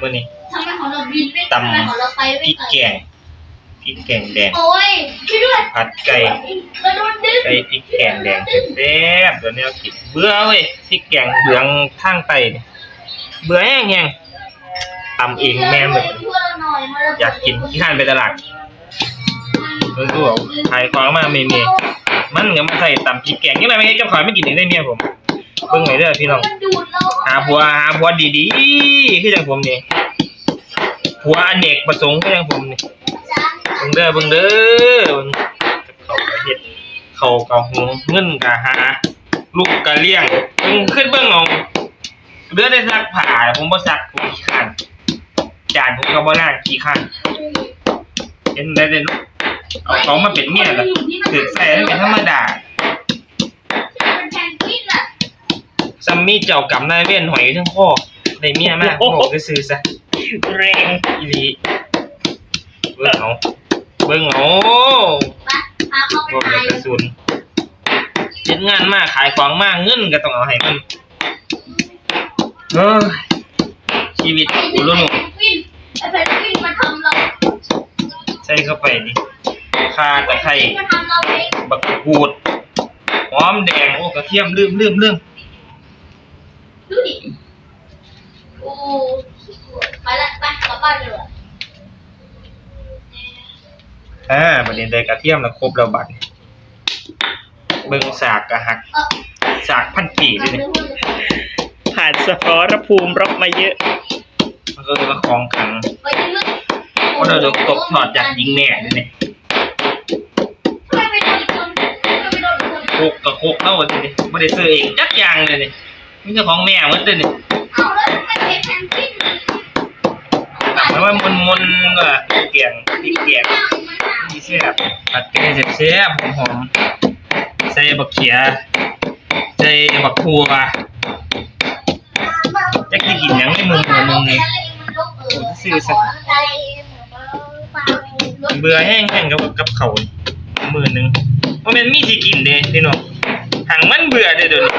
มื้อนี้ทำไมของเราบินไม่ตำทำไมของเราไปพไม่ริกไกลแกงพริกแกงแดง โอ้ยช่วยด้วยผัดไก่กระโดดดึงไก่พริกแกงแดงแซ่บๆเดี๋ยวนี้เอากินเบื่อเว้ยพริกแกงเหลืองทางไตนี่เบื่อแห้งๆตำเองแม่นแบบอยากกินขี้ข้านไปตลาด เพิ่นก็บอกขายของมาไม่มีมันก็มาใส่ตำพริกแกงยังไงไม่ให้เจ้าขอยไม่กินอีกได้เมียผม เบิ่งไว้เด้อพี่น้องหาผัวหาผัวดีๆคือจังผมนี่ผัวอเนกประสงค์คือจังผมนี่เบิ่งเด้อเบิ่งเด้อเบิ่งเขาเฮ็ดเขาก็หุงเงินก็หาลูกก็เลี้ยงเบิ่งขึ้นเบิ่งเอาเดือได้ซักผ้าผมบ่ซักผมขี้ข้านจานผมก็บ่ล้างขี้ข้านเห็นได้เลยเนาะเอาเขามาเป็นเมียล่ะถือใส่ให้เป็นธรรมดา มันแพนกวินอะ ซั มมี่เจ้ากรรมนายเวรหอยทั้งข้อได้เมียมากบอกซื่อๆซะแรงอีหลีเบิ่งเอาเบิ่งเอาปะพาเข้าไปบอกตาเลยยกระสุนเจ็ดงานมากขายของมากเงินก็ต้องเอาให้มันเออชีวิตไอ้กูแพรุ่นนกวินไอ้แพนกวินมาทำเราใส่เข้าไปดิคาตะไคร้มาทำเราเองบักกูดหอมแดงโอ้กระเทียมลืมลืมลืม ดูดิโอ้ไปละไปกลับบ้านเลยว่ะ อ่าประเด็นใดกระเทียมแล้วครบแล้วบัดนี้เบิ่งสากกะหักเออสากพันกี่มัเลนยไม่นี่พูดเลยผ่านสมรภูมิรบมาเยอะ มันก็เลยมาคล้องขังไปดึงเลยเพราะเราโดนตกถอดจากยิงแน่เลยเนี่ยทำไมไปโดนอีกคนทำไมไปโดนอีกคนโคกกับโคกเล่าเลยนี่ไม่ได้ซื้อเองจักอย่างเลยนี่นี่เจ้าของแม่เหมือนเดิมนี่ เอาแล้วทำไมเป็นแพนกวินกลับมาว่ามนมนๆก็เกียงที่เกียงมีเสียบผัดแกงเสียบๆหอมๆใส่บักเขียใส่บักทัวจะกินกินหยังในมือมือมึงนี่เบื่อแห้งๆกับกับเขาวมือหนึงว่ามันมีสิกินเด้พี่น้องหังมันเบื่อเด้อเดี๋ยวนี้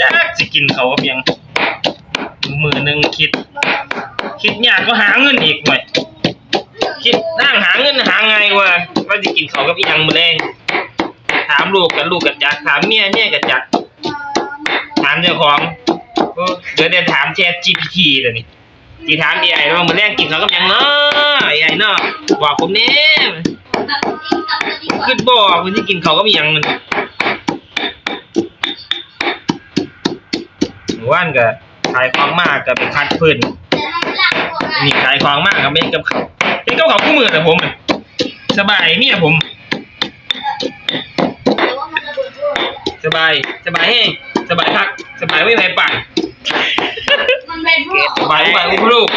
ยากสิกินเขาวกับหยัง มือหนึ่งคิด คิดยากก็หาเงินอีกหน่อยคิดนั่งหาเงินหาไงวะว่าจะกินเขาวกับอีหยังมื้อแรงถามลูกกับลูกกับจักถามเมียเมียกับจักถามเจ้าของเออเดี๋ยวเดี๋ยวถามแชท GPT เดี๋ยนี้ที่ถาม AI ว่ามื้อแรงกินเขาวกับหยังเนาะ AI เนาะบอกผมแน่คิดบ่ว่าสิกินเขาวกับอียังมันเมื่อวานก็ ขายของมากก็ไปคัดเพิ่นนี่ขายของมากครับเป็นกับเขาวเป็นกับเขาวคู่มือแต่ผมอะสบายเมียผม สบายสบายให้สบายพักสบายไม่ไหวปากมันเป็นพวกสบายไม่ไหวลูก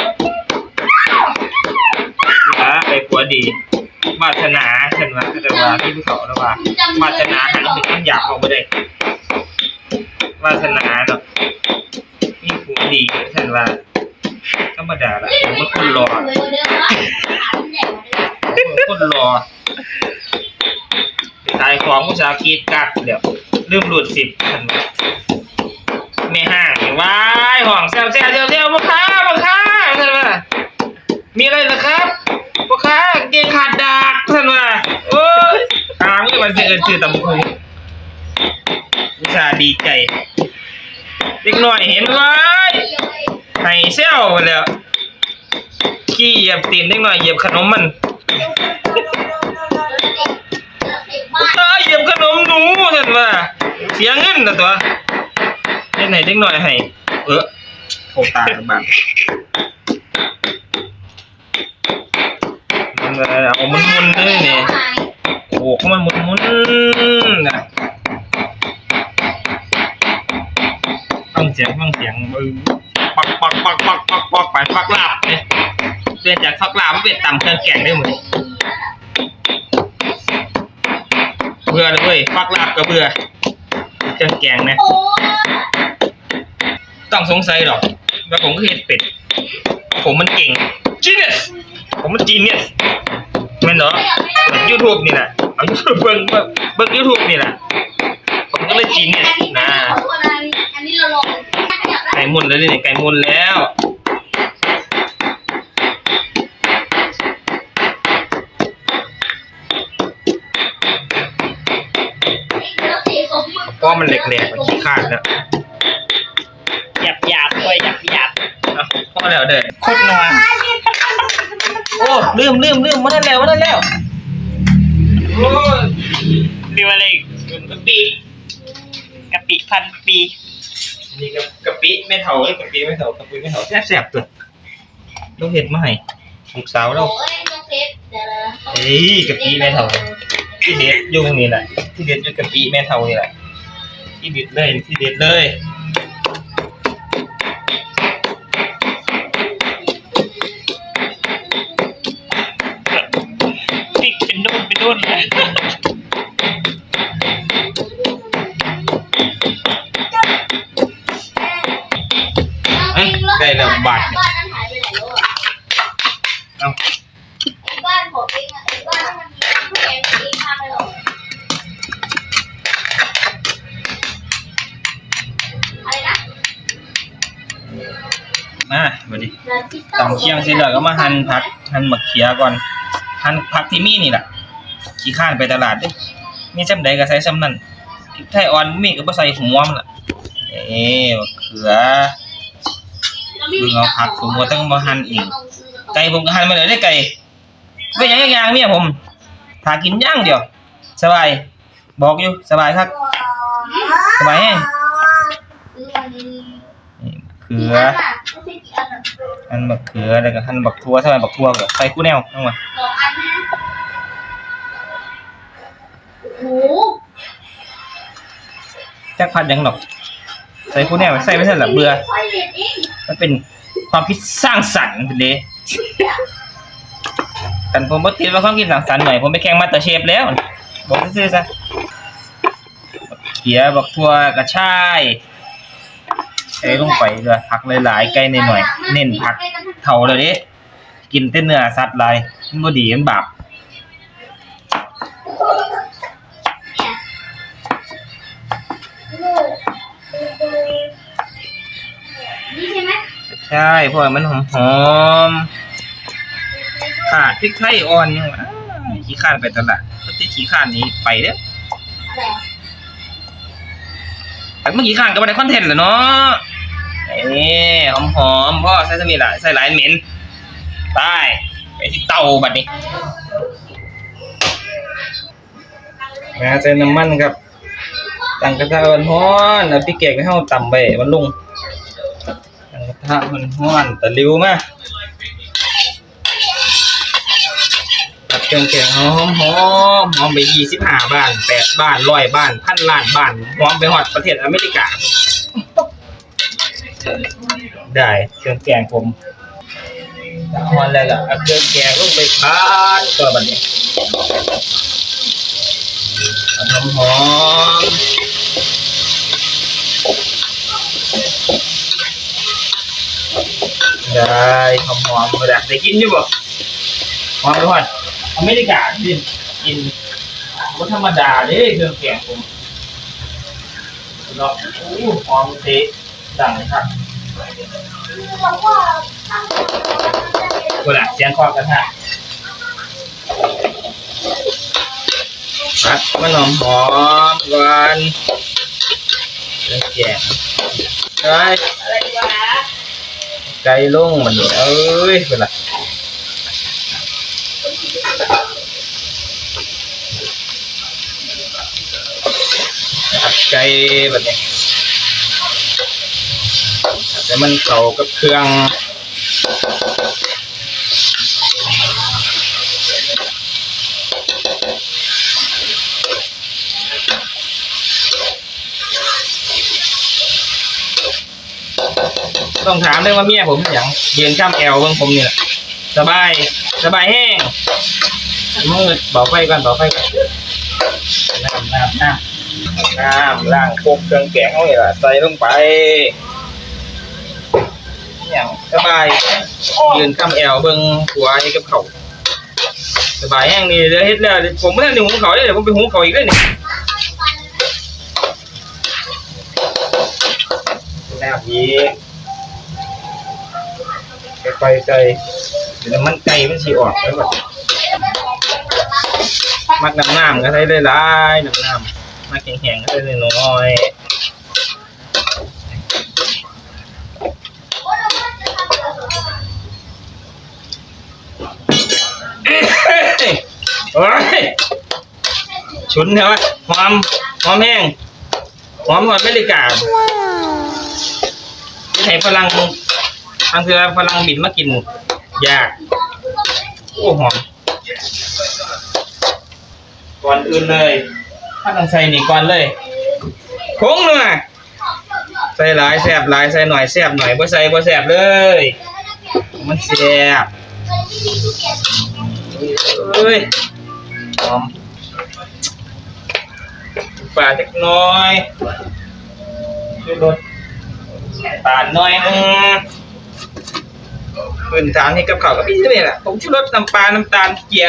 นะไปผัวดีวาสนาฉันว่าแต่ว่าที่ผู้เขาแล้วว่าวาสนาหันถึงคำหยาบออกมาได้วาสนาเนาะ นี่ผัวดีฉันว่าธรรมดาละผมว่าคนรอคนรอขายของอุตสาหกิจกักเดี๋ยวลืมหลุดสิบทันวะไม่ห้างว้ายห้องแซวแซวแซวแซวพ่อค้าพ่อค้าท่านว่ามีอะไรนะครับพ่อค้าเกงขาดดากท่านว่าโอ้ยตามนี่มันจะเอินชื่อตำคุงอุตส่าดีใจเด็กหน่อยเห็นไว้ ให้เซลแล้วขี้เหยียบตีนเด็กหน่อยเหยียบขนมมันเอ้ยเหยียบขนมหนูเห็นว่าเสียเงินนะตัวเล่นไหนเล็กหน่อยให้เออโคตายบ้างมันอะไรเอามันมุนๆเลยเนี่ยโอ้เขามันมุนมุนๆนะฟังเสียงฟังเสียงมือ ปักปักปักปักปักไปปักลาบเนี่ยเปลี่ยนจากฟักลาบมาเป็นตำเครื่องแกงได้เหมือนเบื่อเลยเว้ยฟักลาบก็เบื่อเครื่องแกงนะต้องสงสัยหรอกว่าผมก็เห็ดเป็ด ผมมันเก่งจีเนียสผมมันจีเนียสแม่นเหรอเปิดยูทูบนี่แหละเอายูทูบเบิ้งเบิ้งเบิ้งยูทูบนี่แหละผมก็เลยจีเนียสนะ อันนี้เราลองในมุนแล้วนี่ไก่มุนแล้วแล้วสีสมมือเพราะมันเหล็กๆมันขี้ขาดแล้วหยาบหยาบๆเลยหยาบหยาบเอาพอแล้วเด้อๆโคตรนัวโอ้ลืมลืมลืมมาทันแล้วมาทันแล้วโอ้ยเรียกว่าอะไรลืมกะปิกะปิพันปีนี่กับกะปิ ไม่เท่าเลยกะปิไม่เท่ากะปิไม่เท่าแซ่บๆตัวต้องเห็ดมาให้ลูกสาวเราโอ้ยน้องเซฟเดี๋ยวนะเอ้ยกะปิไม่เท่าที่เด็ดอยู่ตรงนี้แหละที่เด็ดอยู่กะปิไม่เท่านี่แหละที่เด็ดเลยที่เด็ดเลยพริกเป็นนุ่นเป็นนุ่นเลย ได้แล้วบาทบ้านนั้นหายไปไหนแล้วอะเอาไอ้บ้านผมเองอะไอ้บ้านนั้นมันมีน้ำแข็งเองทำไปหรอกอะไรนะมาบัดนี้ร้านพิซซ่าตำเคียงเสร็จแล้วก็มาหั่นผักหั่นมะเขือก่อนหั่นผักที่มีนี่แหละขี้ข้านไปตลาดเด้มีซ้ำใดก็ใส่ซ้ำนั่นพริกไทยอ่อนบ่มีก็บ่ใส่หัวมันล่ะเอ้มะเขือเบิ่งเอาผักผมว่าต้องมาหั่นอีกไก่ผมก็หั่นมาเลยได้ไก่ก็ยังอย่างเมียผมถ้ากินอย่างเดียว สบาย บอกอยู่สบายครับ สบายแฮงซื้อวันนี้นี่เขือไม่ใช่กี่อันอะหั่นมะเขือแล้วก็หั่นบักทั่วใส่บักทั่วก็ใส่คู่แนวเอามาสองอันนะโอ้โหจักพัดหยังดอก ใส่คู่แนวใส่ไม่ใช่หรอเบื่อไฟเด็ดเองมันเป็นความคิดสร้างสรรค์เด้แต่ผมบ่คิดว่าความคิดสร้างสรรค์หน่อยผมไปแข่งมาสเตอร์เชฟแล้ว บอกซื่อๆซะบักเขียบักทั่วกระชายใส่ลงไปเลยผักหลายๆไก่หน่อยๆเน้นผักเท่าเลยเด้กินแต่เนื้อสัตว์หลายมันบ่ดีมันบาป ใช่เพราะว่ามันหอมๆขาดพริกไทยอ่อนยังวะขี้ข้านไปตลาดปกติขี้ข้านนี้ไปเด้อแต่เมื่อกี้ข้างก็ไม่ได้คอนเทนต์แหละเนาะเอ้หอมหอมพ่อใส่สมีละใส่หลายเหม็นไปไปที่เตาบัดนี้นะใส่น้ำมันครับตั้งกระทะอ่อนฮ้อนเอาพริกแกงให้เฮาตำไปมันลงตั้ง ระทะอ่อนฮ้อนตะหลิวมาตัดเครื่องแกงหอมหอมหอมไปยี่สิบห้าบ้านแปดบ้านร้อยบ้านพันล้านบ้านหอมไปฮอดประเทศอเมริกา ได้เครื่องแกงผมฮอนแล้วล่ะเอาเครื่องแกงลงไปพัดตัวบัดนี้หอมหอม ได้หอมหอมมาได้ได้กินอยู่บ่หอมทุกคนอเมริกากินกินบ่ธรรมดาเด้เครื่องแกงผมเนาะโอ้หอมเตะดังเลยครับกว่าตั้งกูละเสียงคอกันฮะพัดมันหอมหอมก่อนเครื่องแกงไก่อะไรวะไก่ลงมันเอ้ยกูละผัด ไก่แบบนี้แต่มันเข้ากั ต้องถามเลยว่าเมียผมเป็นอย่างยืนข้ามแอลเบิ่งผมเนี่แหละสบายสบายแห้งมืดเบาไฟก่อนเบาไฟก่อนน้ำน้ำน้ำน้ำล้างพวกเครื่องแกงเอาไว้ล่ะใส่ลงไปอย่างสบายยืนข้ามแอลเบิ่งหัวนี่กับเขาสบายแห้งนี่เดี๋ยวเฮ็ดแล้วผมไม่ได้หนึ่งหุงเขาเด้เดี๋ยวผมไปหุงเขาอีกเลยนี่น้ำอีก ค่อยๆใส่เดี๋ยวน้ำมันไก่มันสิออกแล้วแบบมักน้ำน้ำก็ใส่ได้หลายน้ำน้ำมักแข็งๆก็ใส่ได้น้อยโอ้ยฉุนเหรอหอมหอมแห้งหอมกว่าอเมริกาที่ไหนฝรั่ง ทางเสือฝรั่งบินมากินยาก โอ้หอม ก่อนอื่นเลยถ้าต้องใส่นี่ก่อนเลยผงเนื้อใส่หลายแสบหลายใส่หน่อยแสบหน่อยบ่ใส่บ่แสบเลย มันแสบเอ้ยหอมปลาจักน้อยช่วยลดปาหน่อยหนึง พื้นฐานให้กับข้าวกับพี่นี่แหละผมชูรสน้ำปลา น้ำตาลเกลือ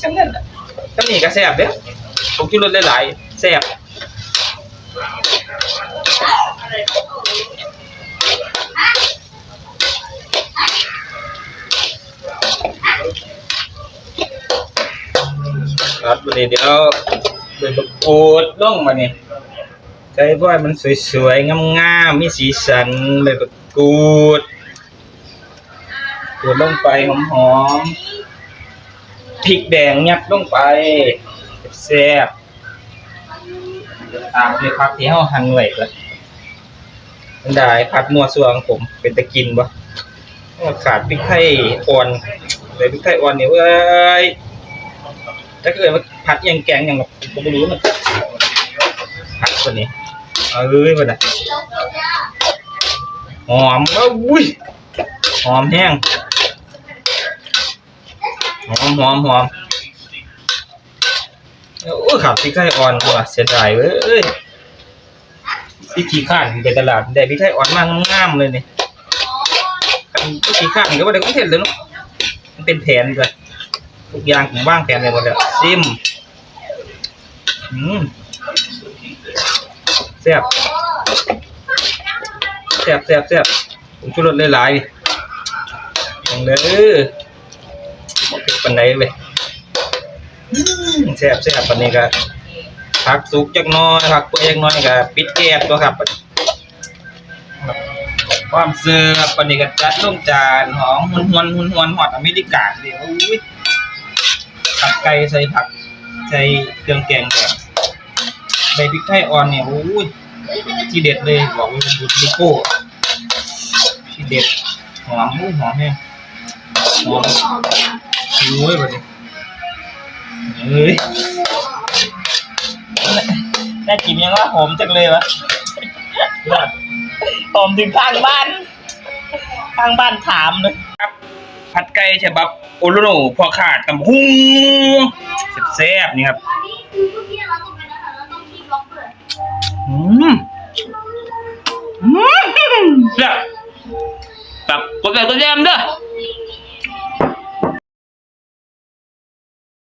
ช่างนั้นแหละก็นี่ก็แซ่บเด้อผมชูรสหลายๆแซ่บครับวันนี้เดี๋ยวเดินประกวดล่องมาเนี่ยใจพ่อยมันสวยๆงามๆมีสีสันเลยประกวด กวดลงไปหอมๆพริกแดงยัดลงไปแซ่บตามด้วยผักที่เฮาหั่นไว้ก่อนมันได้ผักมัวซัวของผมเป็นตะกินบ่ขาดพริกไทยอ่อนเลยพริกไทยอ่อนนี่เว้ยถ้าเกิดว่าผัดยังแกงอย่างแบบผมไม่รู้มันผัดคนนี้เอ้ยมันอะหอมเอ้าอุ้ยหอมแห้ง หอมหอมหอมโอ้ยขับพริกไทยอ่อนว่ะเสียดายเว้ยพี่ขี้ข้านไปตลาดได้พริกไทยอ่อนมากงามเลยนี่พี่ขี้ข้านก็ว่าได้ก็เห็นเลยเนาะมันเป็นแผนเลยทุกอย่างผมว่างแผนเลยหมดแล้วซิมอืมแซ่บแซ่บแซ่บแซ่บผมชูรสหลายๆอย่างเด้อ ปันไหนเลยแซ่บแซ่บปันนี้ก็ผักสุกจักน้อยผักเปื่อยจักน้อยก็ปิดแก๊สตัวครับ ความเสือปันนี้ก็จัดลงจานหอมหุนหวนหุนหวนหอดอเมริกาเลยโอ้ยผักไก่ใส่ผักใส่เครื่องแกงแบบใบพริกไทยอ่อนเนี่ยโอ้ยที่เด็ดเลยบอกว่าเป็นบุตรลิโก้ที่เด็ดหอมอู้หอมแห้งหอม โอ้ยแบบนี้เฮ้ยน่ากินยังว่าหอมจังเลยวะยอดหอมถึงข้างบ้านข้างบ้านถามเลยครับ ผัดไก่ฉบับโอโลโนพอขาดตำหุ้งแซ่บๆนี่ครับอันนี้คือเมื่อกี้เราต้องไปนะคะเราต้องที่บล็อกด้วยอืมอืมแซ่บตับกดไลค์กดแชร์เด้อ